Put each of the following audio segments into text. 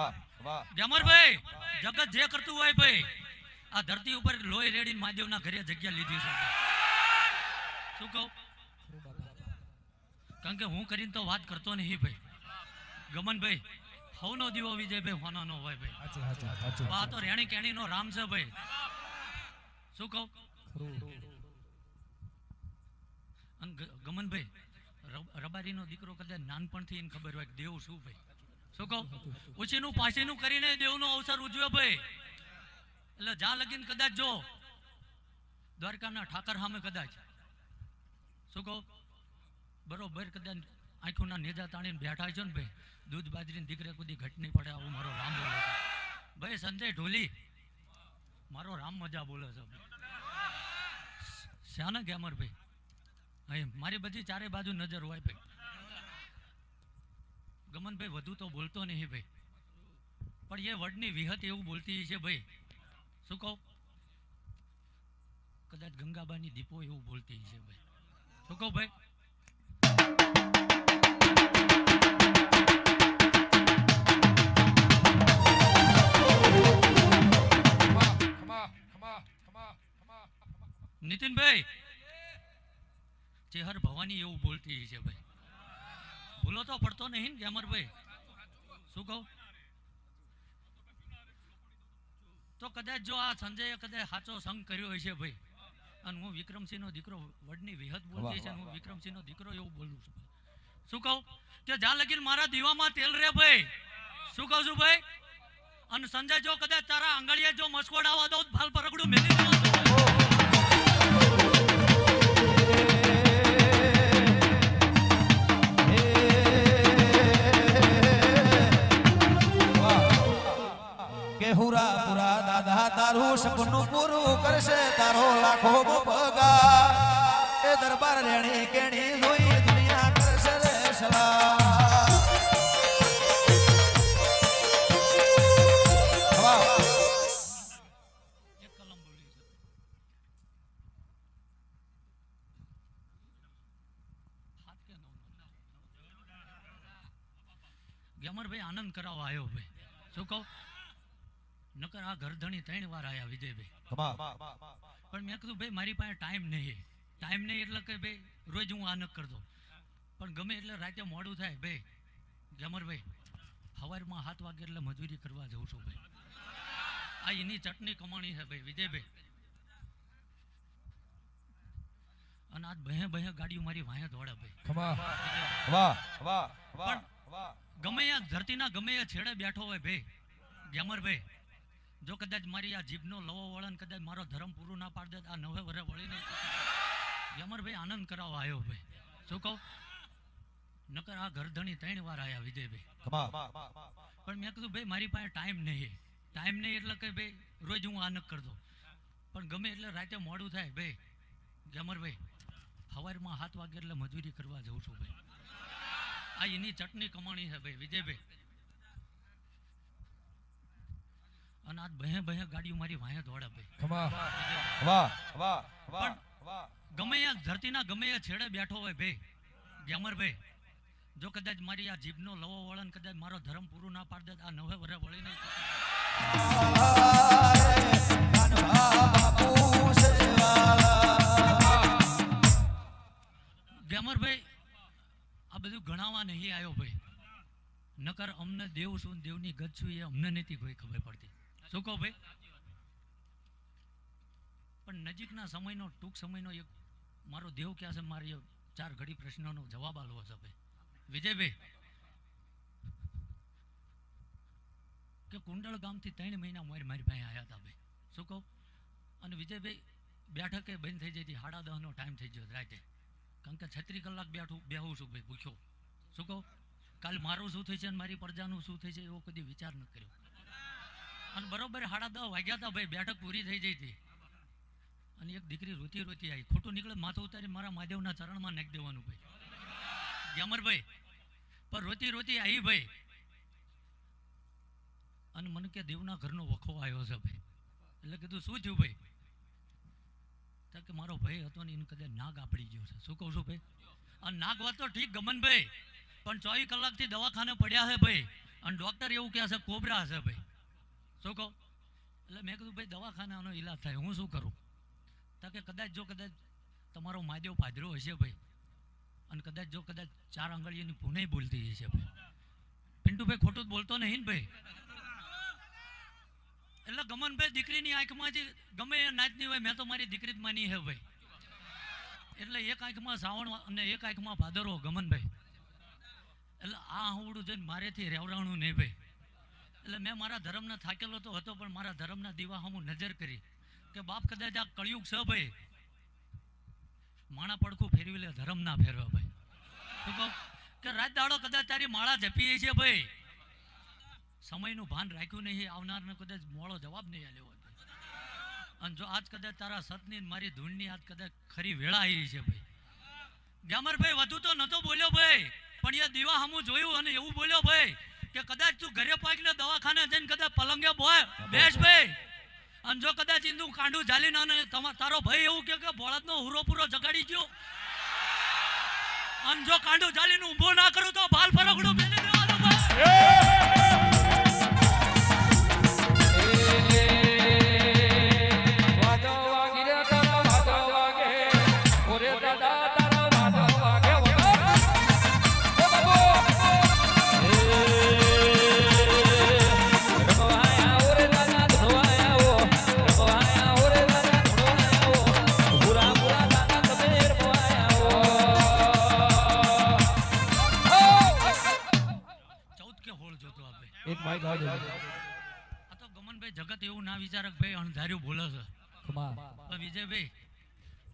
વાહ જગત જે કરતું હોય ભાઈ. આ ધરતી ઉપર લોહી રેડીને મહાદેવના ઘરે જગ્યા લીધી છે. શું કહું? કારણ કે હું કરીને તો વાત કરતો નહીં ભાઈ. ગમનભાઈ હવનો દીવો વિજયભાઈ હોનો નો હોય ભાઈ. આ તો રેણી કેણી નો રામ છે ભાઈ. શું કહું? ગમનભાઈ રબ- રબારીનો દીકરો કદાચ નાનપણથી એને ખબર હોય દેવ શું ભાઈ. શું કહું? ઓછીનું પાછીનું કરીને દેવનો અવસર ઉજવે ભાઈ. એટલે જા લગીન કદાચ જો. દ્વારકાના ઠાકર સામે કદાચ. શું કહું? બરોબર કદાચ આંખોના નેજા તાણીને બેઠા છો ને ભાઈ. દૂધ બાજરીને દીકરે કુદી ઘટ નહીં પડે, આવું મારો રામ બોલે ભાઈ, સંજય ઢોલી, મારો રામ મજા બોલે છે શ્યાના ગેમર ભાઈ? અહીં મારી બધી ચારે બાજુ નજર હોય ભાઈ. ગમનભાઈ, વધુ તો બોલતો નહીં ભાઈ. પણ એ વડની વિહત એવું બોલતી છે, ભાઈ. શું કહો? કદાચ ગંગાબાની દીપો એવું બોલતી છે, ભાઈ. શું કહો ભાઈ? નીતિનભાઈ, ચેહર ભવાની એવું બોલતી છે, ભાઈ. ભૂલો તો પડતો નહીં ને અમરભાઈ શું કહું? તો કદાચ જો આ સંજયે કદાચ સાચો સંગ કર્યો હશે ભાઈ. અને હું વિક્રમસિંહનો દીકરો વડની વિહત બોલતી છે હું વિક્રમસિંહનો દીકરો એવું બોલું છું. શું કહું? કે જ્યાં લગીન મારા દીવામાં તેલ રે ભાઈ. શું કહું છું ભાઈ? અને સંજય જો કદાચ તારા આંગળીએ જો મસકોડ આવવા દો ભાલ પરગડું મેલી દેવાનું. કેહુરા પુરા દાદા, તારું સપનું પૂરું કરશે, તારો લાખો પગાર. એ દરબાર રેણી કેણી જોઈ દુનિયા કરશે રે સલાહ? ગ્યામરભાઈ આનંદ કરાવવા આવ્યો ભાઈ. શું કહું? નકર આ ઘરધણી ત્રણ વાર આયા વિજયભાઈ. પણ મેં કીધું ભાઈ મારી પાસે ટાઈમ નહીં. ટાઈમ નહીં એટલે કે ભાઈ રોજ હું આ ન કરતો. પણ ગમે એટલે રાતે મોડું થાય ભાઈ જમરભાઈ સવારમાં સાત વાગે એટલે મજૂરી કરવા જઉં છું ભાઈ. આ એની ચટણી કમાણી છે ભાઈ વિજયભાઈ. અને આજ બહે બહે ગાડીઓ મારી વાંહે દોડે ભાઈ. ગમે ધરતીના ગમે છેડે બેઠો હોય ભાઈ ગ્યામરભાઈ જો કદાચ મારી આ જીભનો લવો વળન કદાચ મારો ધર્મ પૂરું ના પાડ દે આ નવે વરે વળીને યમરભાઈ આનંદ કરાવવા આવ્યો ભાઈ. શું કહું? નકર આ ઘરધણી ત્રણ વાર આવ્યા વિજયભાઈ. પણ મેં કીધું ભાઈ મારી પાસે ટાઈમ નહીં ટાઈમ નહીં એટલે કે ભાઈ રોજ હું આનંદ કરતો. પણ ગમે એટલે રાતે મોડું થાય ભાઈ ગમરભાઈ સવારમાં સાત વાગે એટલે મજૂરી કરવા જઉં છું ભાઈ. આ એની ચટણી કમાણી છે ભાઈ વિજયભાઈ. અને આજ બહે બહે ગાડીઓ મારી વાયા દોડે ભાઈ. ખમા. વાહ વાહ વાહ વાહ. ગમે એ ધરતીના ગમે એ છેડે બેઠો હોય ભાઈ ગ્યામરભાઈ જો કદાચ મારી આ જીભનો લવો વળન કદાચ મારો ધર્મ પૂરું ના પાડ દે આ નવે વરે વળીને ગ્યામરભાઈ આ બધું ગણાવવા નહીં આવ્યો ભાઈ. નકર અમને દેવ શું દેવની ગત છું એ અમને નથી કોઈ ખબર પડતી. શું કહો ભાઈ? પણ નજીકના સમયનો, ટૂંક સમયનો એક મારો દેવ ક્યાં છે? મારી ચાર ઘડી પ્રશ્નોનો જવાબ આલવો છે ભાઈ. વિજયભાઈ, કે કુંડળ ગામથી ત્રણ મહિના મોર મારી પાસે આવ્યા હતા ભાઈ. શું કહું? અને વિજયભાઈ, બેઠકે બંધ થઈ જાય હતી સાડા દહનો ટાઈમ થઈ ગયો રાતે. કારણ કે છત્રીસ કલાક બેઠું, બેહું છું ભાઈ પૂછ્યો શું કહું? કાલ મારું શું થઈ છે અને મારી પ્રજાનું શું થઈ છે, એવો કદી વિચાર ન કર્યો. અને બરોબર સાડા દસ વાગ્યા હતા ભાઈ, બેઠક પૂરી થઈ જઈ હતી. અને એક દીકરી રોતી રોતી આવી. ખોટું નીકળે માથું ઉતારી મારા મહાદેવના ચરણમાં નાખી દેવાનું ભાઈ. ગ્યામરભાઈ પણ રોતી રોતી આવી ભાઈ. અને મને કે દેવના ઘરનો વખો આવ્યો છે ભાઈ. એટલે કીધું, શું થયું ભાઈ? ત્યાં કે મારો ભાઈ હતો ને એને કદાચ નાગ આપડી ગયો છે. શું કહું છું ભાઈ? અને નાગ વાત તો ઠીક, ગમન ભાઈ. પણ ચોવીસ કલાકથી દવાખાને પડ્યા છે ભાઈ. અને ડૉક્ટર એવું કહે છે, કોબરા છે ભાઈ. શું કહો? એટલે મેં કીધું, ભાઈ, દવાખાનાનો ઈલાજ થાય, હું શું કરું? તો કે, કદાચ જો કદાચ તમારો માદેવ પાદરો હશે ભાઈ, અને કદાચ જો કદાચ ચાર આંગળીઓની પુણે બોલતી હશે ભાઈ. પિન્ટુભાઈ ખોટું બોલતો નહીં ને ભાઈ. એટલે ગમનભાઈ દીકરીની આંખમાંથી ગમે એ નાચની હોય, મેં તો મારી દીકરી જ માની હે ભાઈ. એટલે એક આંખમાં શ્રાવણ અને એક આંખમાં ભાદરો ગમનભાઈ. એટલે આ આવડું જોઈને મારેથી રેવડાણું નહીં ભાઈ. એટલે મેં મારા ધર્મને થાકેલો તો હતો, પણ મારા ધર્મના દીવા હું નજર કરી કે બાપ કદાચ આ કળિયુગ છે ભાઈ. માણા પડખું ફેરવી લે, ધર્મ ના ફેરવે ભાઈ. કે રાત દાડો કદાચ તારી માળા જપી છે ભાઈ. સમયનું ભાન રાખ્યું નહીં, આવનારને કદાચ મોડો જવાબ નહીં આલ્યો હોય અને જો આજ કદાચ તારા સતની મારી ધૂળની આજ કદાચ ખરી વેળા આવી છે ભાઈ. ગ્યામરભાઈ વધુ તો નતો બોલ્યો ભાઈ, પણ એ દીવા હમું જોયું અને એવું બોલ્યો ભાઈ કે કદાચ તું ઘરે પાકીને દવાખાને જઈને કદાચ પલંગે બોય. બેસ ભાઈ. અને જો કદાચ ઇન્દુ કાંડું ઝાલી ના તારો ભાઈ એવું કે કે નો હુરો પૂરો જગાડી ગયો અને જો કાંડું ઝાલીને ઊભો ના કરું તો બાલ ફરકડું મેલી દેવાનો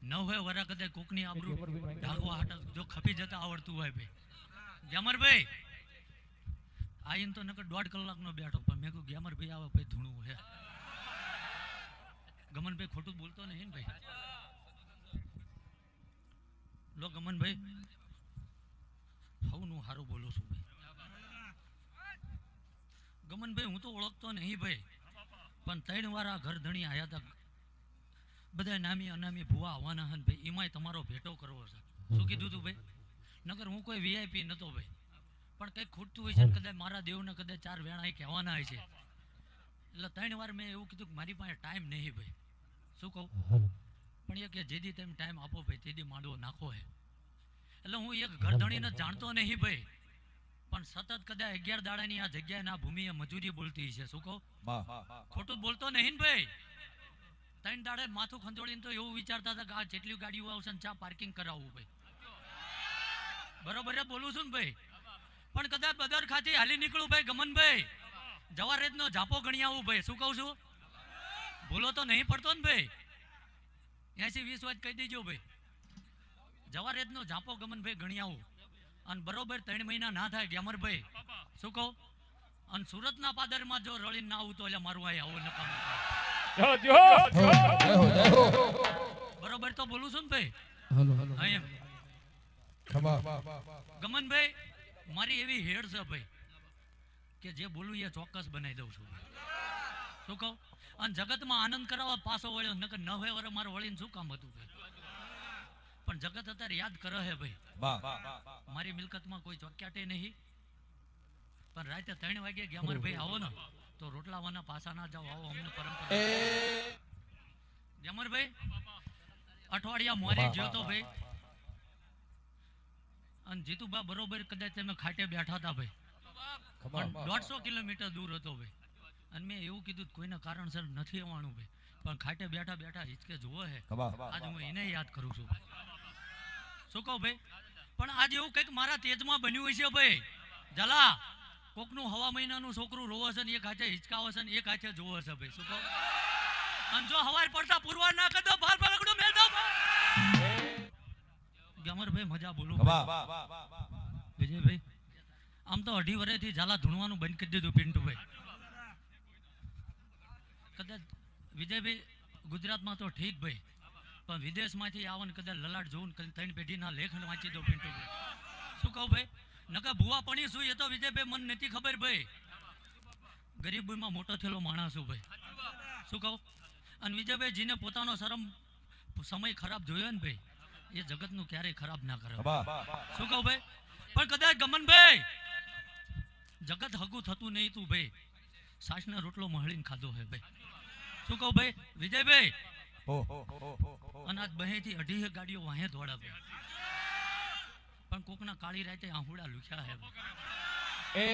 નવ વરા કદાચ કોકની આબરૂ ઢાંકવા હાટ જો ખપી જતા આવડતું હોય ભાઈ. ગ્યામરભાઈ આઈને તો નકર દોઢ કલાકનો બેઠો પણ મેં કહ્યું ગ્યામરભાઈ આવે ભાઈ ધૂણું હે ગમનભાઈ ખોટું બોલતો નહીં ને ભાઈ. લો ગમનભાઈ હવનું હારું બોલું છું ભાઈ. ગમનભાઈ હું તો ઓળખતો નહીં ભાઈ. પણ ત્રણ વાર આ ઘર ધણી આયા હતા બધા નામી અનામી ભુવા આવવાના હન ભાઈ એમાંય તમારો ભેટો કરવો છે. શું કીધું તું ભાઈ? નગર હું કોઈ વીઆઈપી નતો ભાઈ. પણ કંઈક ખૂટતું હોય છે કદાચ મારા દેવને કદાચ ચાર વેણા કહેવાના હોય છે. એટલે ત્રણ વાર મેં એવું કીધું કે મારી પાસે ટાઈમ નહીં ભાઈ. શું કહું? પણ એ કે જેદી તમે ટાઈમ આપો ભાઈ તેદી માંડવો નાખો હે. એટલે હું એક ઘર ધણીને જાણતો નહીં ભાઈ. પણ સતત કદાચ અગિયાર દાડાની આ જગ્યાએ ના ભૂમિએ મજૂરી બોલતી છે શું કહું? ખોટું બોલતો નહીં ને ભાઈ. ત્રણ દાડે માથું ખંજોળીને તો એવું વિચારતા હતા કે આ જેટલી ગાડીઓ આવશે ને ચા પાર્કિંગ કરાવવું ભાઈ. બરોબર બોલું છું ને ભાઈ? પણ કદાચ બદર ખાતે હાલી નીકળું ભાઈ ગમનભાઈ. જવારેજનો જાપો ગણી આવું ભાઈ. શું કહું છું? ભૂલો તો નહીં પડતો ને ભાઈ. એસી વીસ વાત કહી દેજો ભાઈ. જવારેજનો જાપો ગમનભાઈ ગણી આવું. અને બરોબર ત્રણ મહિના ના થાય ગ્યામરભાઈ શું કહું? અને સુરતના પાદરમાં જો રળીને ના આવું તો એટલે મારું આ આવું નકામ જો જો જય હો જય હો. બરોબર તો બોલું છું ને ભાઈ? Hello hello. ગમનભાઈ મારી એવી હેડ છે ભાઈ કે જે બોલું એ ચોક્કસ બનાવી દઉં છું. શું કહું? અને જગતમાં આનંદ કરાવવા પાછો વળ્યો નકર ન હોય વરે મારે વળીને શું કામ હતું ભાઈ? પણ જગત અત્યારે યાદ કરે હે ભાઈ. મારી મિલકતમાં કોઈ ચોક્યાટે નહીં. પણ રાતે ત્રણ વાગે ગયા અમારે ભાઈ આવો ને. તો રોટલાવાના પાસા ના જાઓ આવો અમને પરંપરા. જમરભાઈ અઠવાડિયા મોરે ગયો તો ભાઈ. અને જીતુબા બરોબર કદાચ તમે ખાટે બેઠા હતા ભાઈ. દોઢસો કિલોમીટર દૂર હતો ભાઈ. અને મેં એવું કીધું કોઈને કોઈના કારણસર નથી આવવાનું ભાઈ. પણ ખાટે બેઠા બેઠા હિચકે જુઓ હે. ખમા આજ હું એને યાદ કરું છું. ભાઈ શું કહું ભાઈ? પણ આજ એવું કંઈક મારા તેજમાં બન્યું છે ભાઈ. જલા કોકનું હવા મહિનાનું છોકરું રોવે છે ને એક હાથે હિચકાવે છે ને એક હાથે જોવે છે ભાઈ શું કહો? અને જો હવાર પડતા પુરવાર ના કરતો ભાર બાર પલકડું મેલ દો ગમરભાઈ મજા બોલું. વિજયભાઈ આમ તો અઢી વર્ષથી ઝાલા ધૂણવાનું બંધ કરી દીધું પિન્ટુભાઈ. કદાચ વિજયભાઈ ગુજરાતમાં તો ઠીક ભાઈ પણ વિદેશમાંથી આવન કદાચ લલાટ જોઉં ને ત્રણ પેઢીના લેખન વાંચી દો પિન્ટુભાઈ. શું કહું ભાઈ? નકર ભૂવા પણી શું એ તો વિજયભાઈ મને નથી ખબર ભાઈ. ગરીબીમાં મોટો થયેલો માણસ છું ભાઈ. શું કહું? અને વિજયભાઈ જીને પોતાનો શરમ સમય ખરાબ જોયો ને ભાઈ એ જગતનું ક્યારેય ખરાબ ના કરે. શું કહું ભાઈ? પણ કદાચ ગમનભાઈ જગત હગું થતું નહીં તું ભાઈ. સાસને રોટલો મહળીને ખાધો હે ભાઈ. શું કહું ભાઈ? વિજયભાઈ અનાજ અને આજ બહેથી અઢી ગાડીઓ વાહે દોડાવે. પણ કોકના કાળી રાતે આહુડા લુખ્યા હે. ભાઈ. એ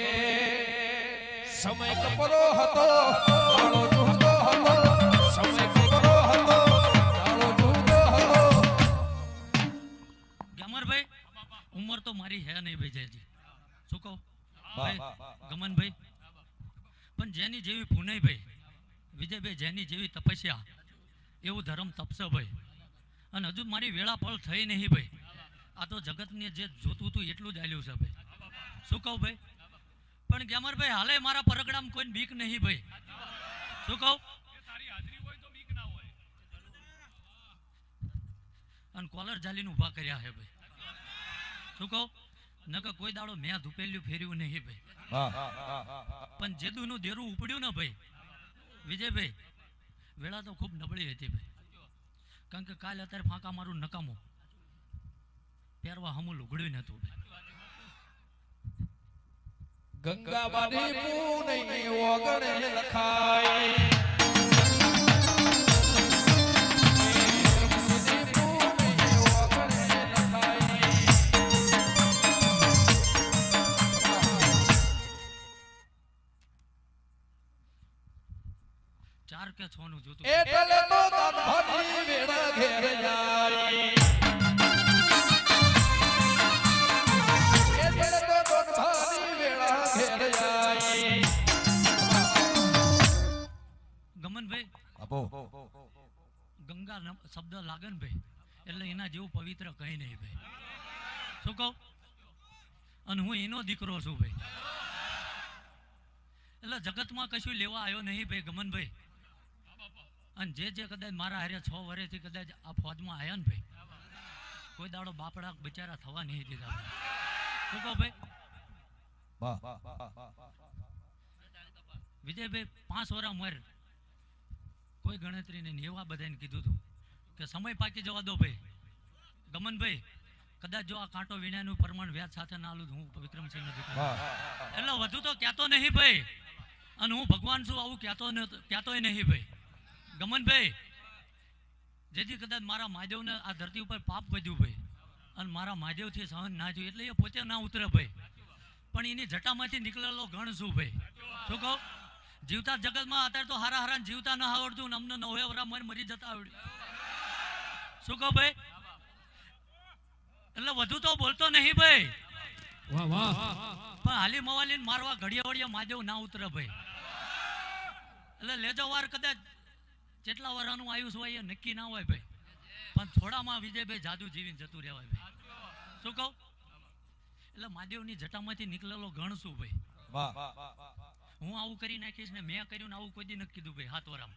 સમય કપરો હતો કાળો જુદો હતો સમય કપરો હતો કાળો જુદો હતો. ગમરભાઈ ઉંમર તો મારી હે નહીં ભાઈ જયજી શું કહો? ભાઈ ગમનભાઈ પણ જેની જેવી પુનેભાઈ વિજયભાઈ જેની જેવી તપસ્યા એવું ધર્મ તપશે ભાઈ. અને હજુ મારી વેળા પળ થઈ નહીં ભાઈ. આ તો જગતને જે જોતું હતું એટલું જ આલ્યું છે ભાઈ. શું કહું ભાઈ? પણ ગ્યામરભાઈ હાલે મારા પરગડામ કોઈ બીક નહીં ભાઈ. શું કહું? અને કોલર જાલીને ઊભા કર્યા હે ભાઈ. શું કહું? નકર કોઈ દાડો મેં ધૂપેલ્યું ફેર્યું નહીં ભાઈ. પણ જેદુનું દેરું ઉપડ્યું ને ભાઈ વિજયભાઈ વેળા તો ખૂબ નબળી હતી ભાઈ. કારણ કે કાલે અત્યારે ફાંકા મારું નકામું. પહેરવા હમું લુગડ્યું નતું ભાઈ પૂ નહીં ઓગણે લખાય. દીકરો છું ભાઈ. એટલે જગતમાં કશું લેવા આવ્યો નહીં ભાઈ ગમનભાઈ. અને જે જે કદાચ મારા હારે છ વર્ષથી કદાચ આ ફોજમાં આવ્યા ને ભાઈ કોઈ દાડો બાપડા બિચારા થવા નહીં દીધા શું કહો ભાઈ? વિજયભાઈ પાંચ વર્ષ મર કોઈ ગણતરી નહીં એવા બધાને કીધું હતું કે સમય પાકી જવા દો ભાઈ. ગમનભાઈ કદાચ જો આ કાંટો વીણાનું પ્રમાણ વ્યાજ સાથે ના આલું હું વિક્રમસિંહ એટલે વધુ તો કહેતો નહીં ભાઈ. અને હું ભગવાન છું આવું કહેતો કહેતોય નહીં ભાઈ. ગમનભાઈ જેથી કદાચ મારા મહાદેવને આ ધરતી ઉપર પાપ વધ્યું ભાઈ. અને મારા મહાદેવથી સહન ના થયું એટલે એ પોતે ના ઉતરે ભાઈ. પણ એની જટામાંથી નીકળેલો ગણ શું ભાઈ. શું કહો? જીવતા જગતમાં અત્યારે તો હારા હારા જીવતા ન આવડતું અમને નવે વરા મર મરી જતા આવડ્યું શું કહો ભાઈ? એટલે વધુ તો બોલતો નહીં ભાઈ. વાહ વાહ. પણ હાલી મવાલી મારવા ઘડિયા વડિયા માદેવ ના ઉતરે ભાઈ. એટલે લેજો વાર કદાચ જેટલા વરાનું આયુષ હોય એ નક્કી ના હોય ભાઈ. પણ થોડામાં વિજયભાઈ જાદુ જીવીને જતું રહેવાય ભાઈ. શું કહું? એટલે મહાદેવની જટામાંથી નીકળેલો ગણ શું ભાઈ? હું આવું કરી નાખીશ ને મેં કર્યું ને આવું કોઈ દી નક્કી કીધું ભાઈ હાથ વરામ.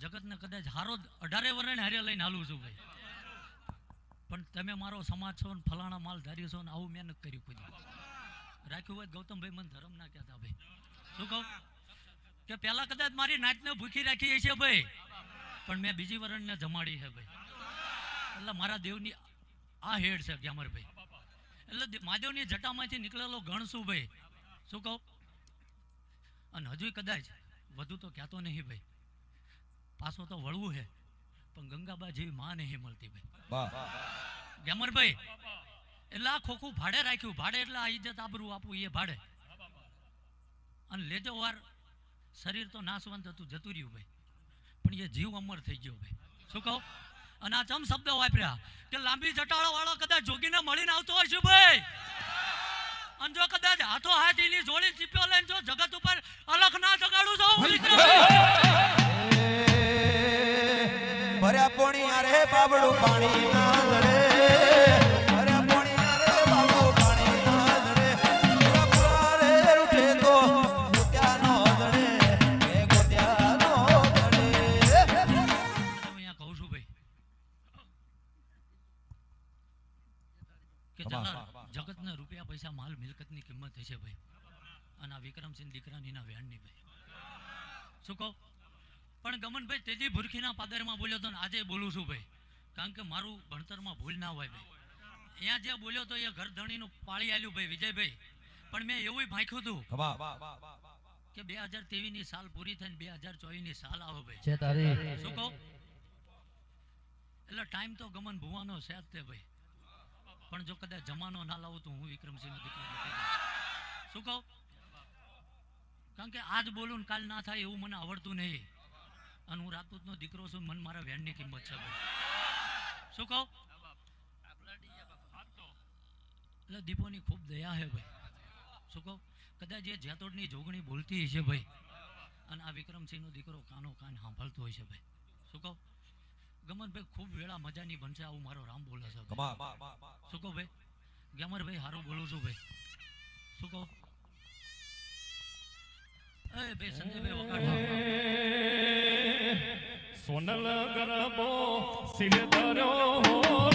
જગતને કદાચ હારો અઢારે વરણે હારે લઈને હાલું છું ભાઈ. પણ તમે મારો સમાજ છો ને ફલાણા માલ ધાર્યો છો ને આવું મેં નથી કર્યું કોઈ રાખ્યું હોય ગૌતમભાઈ મને ધર્મ ના કહેતા ભાઈ. શું કહું? કે પહેલા કદાચ મારી નાચને ભૂખી રાખી છે ભાઈ, પણ મેં બીજી વરણને જમાડી છે ભાઈ. એટલે મારા દેવની આ હેડ છે ગ્યામરભાઈ એટલે મહાદેવની જટામાંથી નીકળેલો ગણ શું ભાઈ? શું કહું? અને હજુ કદાચ વધુ તો કહેતો નહીં ભાઈ. પાછો તો વળવું છે. પણ ગંગાબા જેવી માં નહીં મળતી ભાઈ ગેમરભાઈ એટલે આ ખોખું ભાડે રાખ્યું. ભાડે એટલે આ ઇજ્જત આબરું આપવું એ ભાડે. અને લેજો વાર શરીર તો નાશવંત હતું જતું રહ્યું ભાઈ. પણ એ જીવ અમર થઈ ગયો ભાઈ. શું કહું? અને આ ચમ શબ્દ વાપર્યા કે લાંબી જટાળો વાળો કદાચ જોગીને મળીને આવતો હોય છે ભાઈ? અને જો કદાચ હાથો હાથ એની જોડી ચીપ્યો લઈને જો જગત ઉપર અલખ ના જગાડું છું ભર્યા પોણી બાબડું ના જગતના રૂપિયા પૈસા માલ મિલકતની કિંમત હશે ભાઈ. અને આ વિક્રમસિંહ દીકરાની ના વેણની ભાઈ. શું કહો? પણ ગમનભાઈ તેજી ભૂરખીના પાદરમાં બોલ્યો હતો ને આજે બોલું છું ભાઈ. કારણ કે મારું ભણતરમાં ભૂલ ના હોય ભાઈ. અહીંયા જે બોલ્યો તો એ ઘર ધણીનું પાળી આલ્યું ભાઈ વિજયભાઈ. પણ મેં એવું ભાખ્યું હતું કે બે હજાર ત્રેવીસની સાલ પૂરી થઈને બે હજાર ચોવીસની સાલ આવો ભાઈ. શું કહું? એટલે ટાઈમ તો ગમન ભુવાનો છે જ તે ભાઈ. પણ જો કદાચ જમાનો ના લાવું તો હું વિક્રમસિંહ દીકરો શું કહું? કારણ કે આજ બોલું ને કાલ ના થાય એવું મને આવડતું નહીં. અને હું રાજપૂતનો દીકરો છું મને મારા વેણની કિંમત છે ભાઈ. શું કહો? એટલે દીપોની ખૂબ દયા છે ભાઈ. શું કહો? કદાચ એ જેતોડની જોગણી બોલતી હશે ભાઈ. અને આ વિક્રમસિંહનો દીકરો કાનો કાન સાંભળતો હોય છે ભાઈ. શું કહો? ગમનભાઈ ખૂબ વેળા મજાની બનશે આવું મારો રામ બોલે છે. શું કહો ભાઈ? ગેમરભાઈ સારું બોલું છું ભાઈ. શું કહો? એ ભાઈ સંજયભાઈ વગાડો. સોનલ ગરબો સિલ ધર્યો હોરા.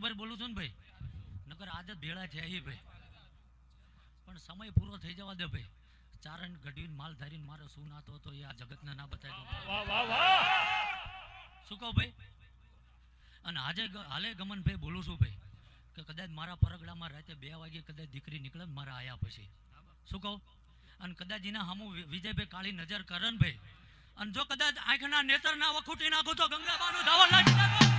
બરોબર બોલું છું ને ભાઈ? નકર આજે ભેળા થયા એ ભાઈ. પણ સમય પૂરો થઈ જવા દે ભાઈ. ચારણ ગઢવીને માલ ધારીને મારો શું નાતો હતો એ આ જગતને ના બતાવી વાહ શું કહો ભાઈ? અને આજે હાલે ગમનભાઈ બોલું છું ભાઈ કે કદાચ મારા પરગડામાં રાતે બે વાગે કદાચ દીકરી નીકળે મારા આયા પછી. શું કહો? અને કદાચ એના હમુ વિજયભાઈ કાળી નજર કરે ને ભાઈ. અને જો કદાચ આંખના નેતર ના વખૂટી નાખું તો ગંગાબાનું ધાવણ લાગી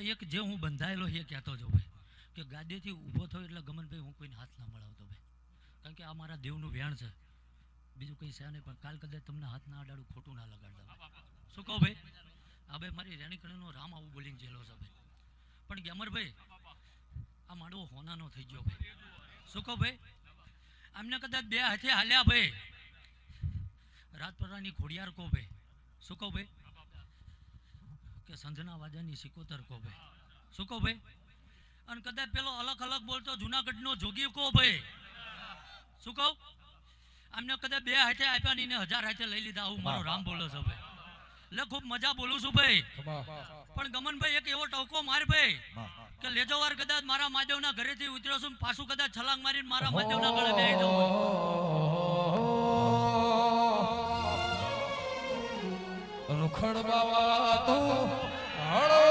એટલે એક જે હું બંધાયેલો એ કહેતો જો ભાઈ, કે ગાદીથી ઊભો થયો એટલે ગમનભાઈ હું કોઈને હાથ ના મળાવતો ભાઈ. કારણ કે આ મારા દેવનું વ્યાણ છે. બીજું કંઈ છે નહીં, પણ કાલ કદાચ તમને હાથ ના અડાડું, ખોટું ના લગાડતા શું કહો ભાઈ? આ ભાઈ મારી રેણીકણીનો રામ આવું બોલીને જેલો છે ભાઈ. પણ ગ્યામરભાઈ આ માડવો હોનાનો થઈ ગયો ભાઈ. શું કહો ભાઈ? આમને કદાચ બે હાથે હાલ્યા ભાઈ. રાતપરાની ખોડિયાર કહો ભાઈ. શું કહો ભાઈ? કે સંધના વાજાની સિકોતર કો ભાઈ. શું કહો ભાઈ? અને કદાચ પેલો અલગ અલગ બોલતો જુનાગઢનો જોગી કો ભાઈ. શું કહો? આમને કદાચ બે હાથે આપ્યા ને હજાર હાથે લઈ લીધા. આવું મારો રામ બોલો છો ભાઈ. એટલે ખૂબ મજા બોલું છું ભાઈ. પણ ગમનભાઈ એક એવો ટોકો માર ભાઈ, કે લેજો વાર કદાચ મારા માધવના ઘરેથી ઉતર્યો છું પાછું કદાચ છલાંગ મારીને મારા માધવના ગળે બેસી જાઉં. રૂખડ બાવા તો હળો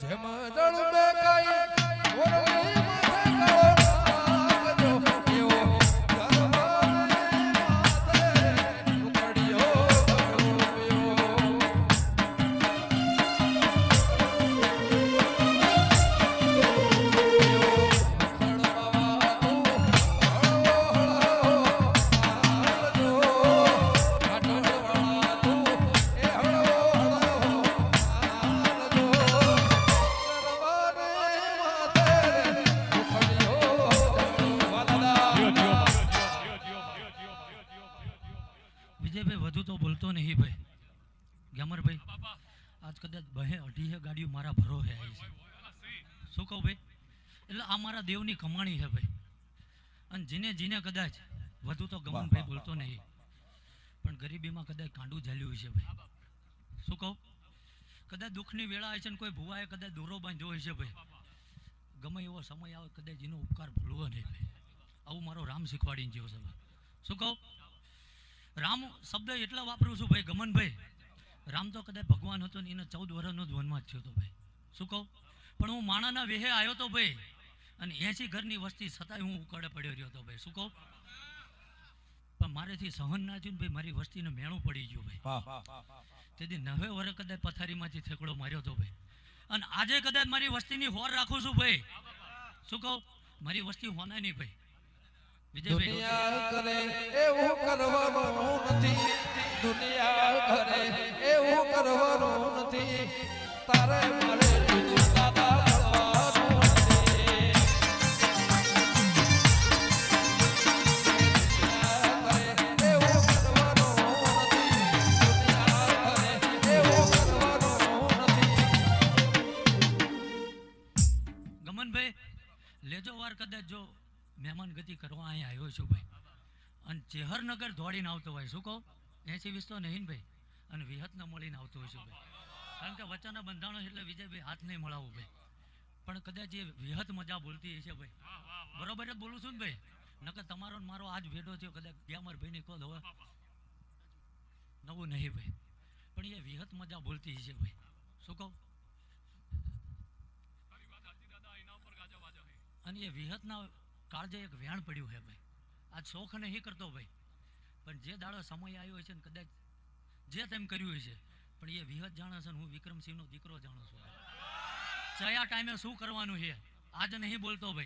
જેમ જળબે ભાઈ આજ કદાચ બહે હે ગાડીઓ મારા ભરો હે આવી છે. શું કહું ભાઈ? એટલે આ મારા દેવની કમાણી છે ભાઈ. અને જીને જીને કદાચ વધુ તો ગમનભાઈ બોલતો નહીં. પણ ગરીબીમાં કદાચ કાંડું ઝાલ્યું છે ભાઈ. શું કહું? કદાચ દુઃખની વેળા હોય છે ને કોઈ ભુવાએ કદાચ દોરો બાંધ્યો હોય છે ભાઈ. ગમે એવો સમય આવે કદાચ એનો ઉપકાર ભૂલવો નહીં ભાઈ. આવું મારો રામ શીખવાડીને જેવો છે ભાઈ. શું કહું? રામ શબ્દ એટલા વાપરું છું ભાઈ ગમનભાઈ રામ તો કદાચ ભગવાન હતો ને એને ચૌદ વર્ષનો જ વનમાં જ થયો હતો ભાઈ. શું કહું? પણ હું માણાના વેહે આવ્યો તો ભાઈ અને એસી ઘરની વસ્તી છતાંય હું ઉકાળે પડ્યો રહ્યો હતો ભાઈ. શું કહું? પણ મારેથી સહન ના થયું ભાઈ મારી વસ્તીને મેણું પડી ગયું ભાઈ. તેથી નવે વરે કદાચ પથારીમાંથી થેકડો માર્યો હતો ભાઈ. અને આજે કદાચ મારી વસ્તીની હોર રાખું છું ભાઈ. શું કહું? મારી વસ્તી હોના નહીં ભાઈ. વિજયભાઈ. નથી. દુનિયા કરે, એવું કરવાનું નથી. તારે મારે કદાચ જો મહેમાન ગતિ કરવા અહીંયા આવ્યો છું ભાઈ. અને ચેહરનગર દોડીને આવતો હોય, શું કહું? એસી વીસ તો નહીં ને ભાઈ. અને વિહતને મળીને આવતો હોય છે ભાઈ. કારણ કે વચ્ચાના બંધાણો એટલે વિજયભાઈ હાથ નહીં મળાવું ભાઈ. પણ કદાચ એ વિહત મજા બોલતી હશે ભાઈ. બરોબર જ બોલું છું ને ભાઈ. નકર તમારો ને મારો આજ ભેટો થયો, કદાચ ગ્યામર ભાઈની કોલ હવે. નવું નહીં ભાઈ. પણ એ વિહત મજા બોલતી હશે ભાઈ. શું કહું? અને એ વિહતના કાળજે એક વ્યાણ પડ્યું છે ભાઈ. આજ શોખ નહીં કરતો ભાઈ. પણ જે દાડો સમય આવ્યો છે ને કદાચ જે તેમ કર્યું છે, પણ એ વિહત જાણે છે ને હું વિક્રમસિંહનો દીકરો જાણું છું. કયા ટાઈમે શું કરવાનું છે? આજ નહીં બોલતો ભાઈ.